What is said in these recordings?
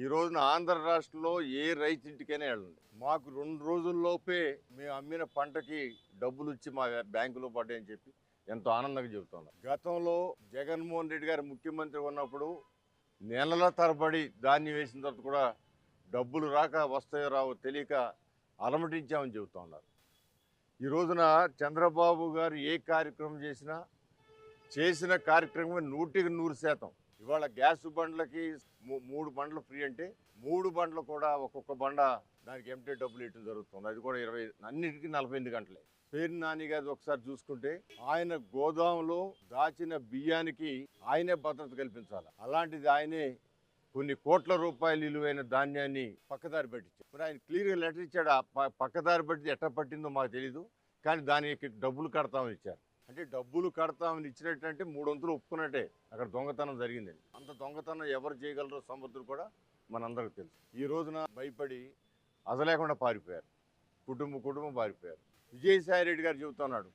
ఈ రోజున ఆంధ్ర రాష్ట్రంలో ఏ రైతు ఇంటికైనా వెళ్ళండి. మాకు రెండు రోజుల్లోపే మేము అమ్మిన పంటకి డబ్బులు ఇచ్చి మా బ్యాంకులో పడ్డాయని చెప్పి ఎంతో ఆనందంగా చెబుతున్నాం. గతంలో జగన్మోహన్ రెడ్డి గారు ముఖ్యమంత్రి ఉన్నప్పుడు నెలల తరబడి ధాన్యం వేసిన తర్వాత కూడా డబ్బులు రాక వస్తాయో రావో తెలియక అలమటించామని చెబుతా ఉన్నారు. ఈ రోజున చంద్రబాబు గారు ఏ కార్యక్రమం చేసినా చేసిన కార్యక్రమం నూటికి నూరు శాతం. ఇవాళ గ్యాస్ బండ్లకి మూ- మూడు బండ్లు ఫ్రీ అంటే మూడు బండ్లు కూడా ఒక్కొక్క బండ దానికి ఎంటీ డబ్బులు ఇవ్వడం జరుగుతుంది. అది కూడా ఇరవై అన్నిటికీ నలభై ఎనిమిది గంటలే. పేరు నాని గారి ఒకసారి చూసుకుంటే ఆయన గోదాంలో దాచిన బియ్యానికి ఆయనే భద్రత కల్పించాలి. అలాంటిది ఆయనే కొన్ని కోట్ల రూపాయలు విలువైన ధాన్యాన్ని పక్కదారి పట్టించాడు మరి ఆయన క్లియర్గా లెటర్ ఇచ్చాడు? ఆ ప- పక్కదారి పట్టింది ఎట్ట పట్టిందో మాకు తెలీదు. కానీ దానికి డబ్బులు కడతామని ఇచ్చారు. అంటే డబ్బులు కడతామని ఇచ్చినట్టంటే మూడు వంతులు ఒప్పుకున్నట్టే అక్కడ దొంగతనం జరిగిందండి. అంత దొంగతనం ఎవరు చేయగలరో సమర్థులు కూడా మనందరికీ తెలుసు. ఈ రోజున భయపడి అసలేకుండా పారిపోయారు. కుటుంబం కుటుంబం పారిపోయారు. విజయసాయి రెడ్డి గారు చెబుతున్నాడు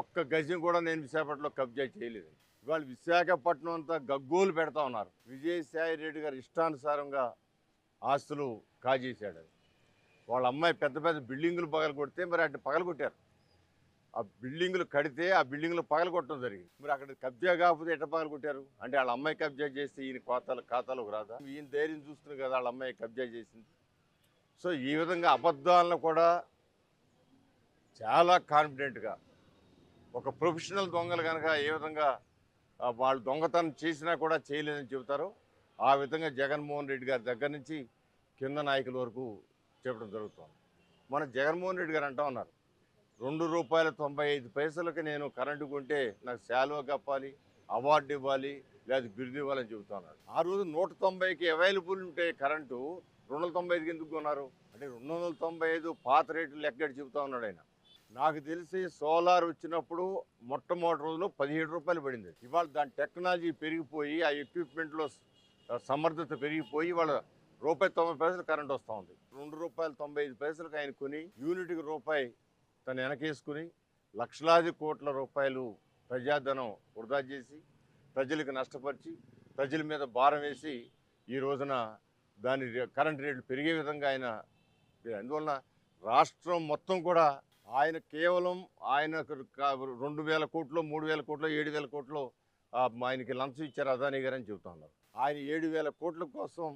ఒక్క గజం కూడా నేను విశాఖపట్నంలో కబ్జా చేయలేదు ఇవాళ విశాఖపట్నం అంతా గగ్గోలు పెడతా ఉన్నారు. విజయసాయి రెడ్డి గారు ఇష్టానుసారంగా ఆస్తులు కాజేశాడు. వాళ్ళ అమ్మాయి పెద్ద పెద్ద బిల్డింగులు పగలు కొడితే మరి అటు పగలు కొట్టారు ఆ బిల్డింగులు కడితే ఆ బిల్డింగ్లు పగలు కొట్టడం జరిగింది. మరి అక్కడ కబ్జా కాకపోతే ఎట్ట పగలు కొట్టారు అంటే వాళ్ళ అమ్మాయి కబ్జా చేస్తే ఈయన ఖాతాలు ఖాతాలోకి రాదా? ఈయన ధైర్యం చూస్తున్నారు కదా వాళ్ళ అమ్మాయి కబ్జా చేసింది. సో ఈ విధంగా అబద్ధాలను కూడా చాలా కాన్ఫిడెంట్గా ఒక ప్రొఫెషనల్ దొంగలు కనుక ఏ విధంగా వాళ్ళు దొంగతనం చేసినా కూడా చేయలేదని చెబుతారో. ఆ విధంగా జగన్మోహన్ రెడ్డి గారి దగ్గర నుంచి కింద నాయకుల వరకు చెప్పడం జరుగుతుంది. మన జగన్మోహన్ రెడ్డి గారు అంటా ఉన్నారు. రెండు రూపాయల తొంభై ఐదు పైసలకు నేను కరెంటు కొంటే నాకు శాలువ కప్పాలి అవార్డు ఇవ్వాలి లేదా బిరుదు ఇవ్వాలని చెబుతున్నాడు ఆ రోజు నూట తొంభైకి అవైలబుల్ ఉంటే కరెంటు రెండు వందల తొంభై ఐదుకి ఎందుకు కొన్నారు? అంటే రెండు వందల తొంభై ఐదు పాత రేట్లు లెక్కడి చెబుతా ఉన్నాడు ఆయన. నాకు తెలిసి సోలార్ వచ్చినప్పుడు మొట్టమొదటి రోజులో పదిహేడు రూపాయలు పడింది. ఇవాళ దాని టెక్నాలజీ పెరిగిపోయి ఆ ఎక్విప్మెంట్లో సమర్థత పెరిగిపోయి వాళ్ళ రూపాయి తొంభై పైసలు కరెంట్ వస్తూ ఉంది. రెండు రూపాయలు తొంభై ఐదు పైసలకు ఆయన కొని యూనిట్కి రూపాయి తను వెనకేసుకుని లక్షలాది కోట్ల రూపాయలు ప్రజాధనం వృధా చేసి ప్రజలకు నష్టపరిచి ప్రజల మీద భారం వేసి ఈ రోజున దాని రే- కరెంట్ రేట్లు పెరిగే విధంగా ఆయన అందువలన రాష్ట్రం మొత్తం కూడా ఆయన కేవలం ఆయన రెండు వేల కోట్లు మూడు వేల కోట్లు ఏడు వేల కోట్లు ఆయనకి లంచం ఇచ్చారు అదానీ గారు అని చెబుతా ఉన్నారు. ఆయన ఏడు వేల కోట్ల కోసం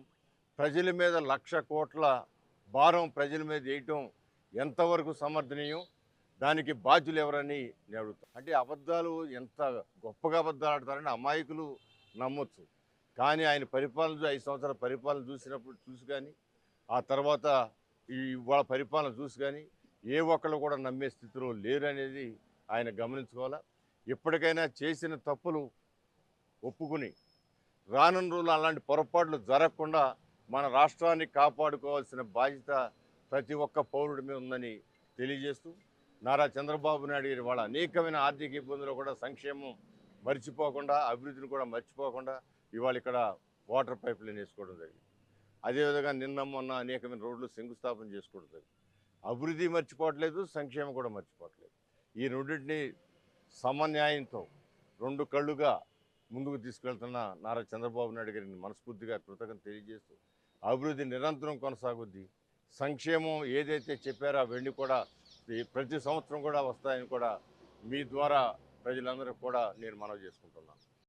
ప్రజల మీద లక్ష కోట్ల భారం ప్రజల మీద వేయటం ఎంతవరకు సమర్థనీయం? దానికి బాధ్యులు ఎవరని నేను అడుగుతాను అంటే అబద్ధాలు ఎంత గొప్పగా అబద్ధాలు ఆడతారని అమాయకులు నమ్మొచ్చు. కానీ ఆయన పరిపాలన ఐదు సంవత్సరాల పరిపాలన చూసినప్పుడు చూసి కానీ ఆ తర్వాత ఇవాళ పరిపాలన చూసి కానీ ఏ ఒక్కళ్ళు కూడా నమ్మే స్థితిలో లేరు అనేది ఆయన గమనించుకోవాలా? ఎప్పటికైనా చేసిన తప్పులు ఒప్పుకుని రానున్న రోజులు అలాంటి పొరపాట్లు జరగకుండా మన రాష్ట్రాన్ని కాపాడుకోవాల్సిన బాధ్యత ప్రతి ఒక్క పౌరుడి మీద ఉందని తెలియజేస్తూ నారా చంద్రబాబు నాయుడు గారి వాళ్ళ అనేకమైన ఆర్థిక ఇబ్బందులు కూడా సంక్షేమం మర్చిపోకుండా అభివృద్ధిని కూడా మర్చిపోకుండా ఇవాళ ఇక్కడ వాటర్ పైప్ లైన్ వేసుకోవడం జరిగింది. అదేవిధంగా నిన్న మొన్న అనేకమైన రోడ్లు శంకుస్థాపన చేసుకోవడం జరిగింది. అభివృద్ధి మర్చిపోవట్లేదు సంక్షేమం కూడా మర్చిపోవట్లేదు. ఈ రెండింటిని సమన్యాయంతో రెండు కళ్ళుగా ముందుకు తీసుకెళ్తున్న నారా చంద్రబాబు నాయుడు గారిని మనస్ఫూర్తిగా కృతజ్ఞత తెలియజేస్తూ అభివృద్ధి నిరంతరం కొనసాగుద్ది సంక్షేమం ఏదైతే చెప్పారో అవన్నీ కూడా ప్రతి సంవత్సరం కూడా వస్తాయని కూడా మీ ద్వారా ప్రజలందరూ కూడా నేను మనవి చేసుకుంటున్నాను.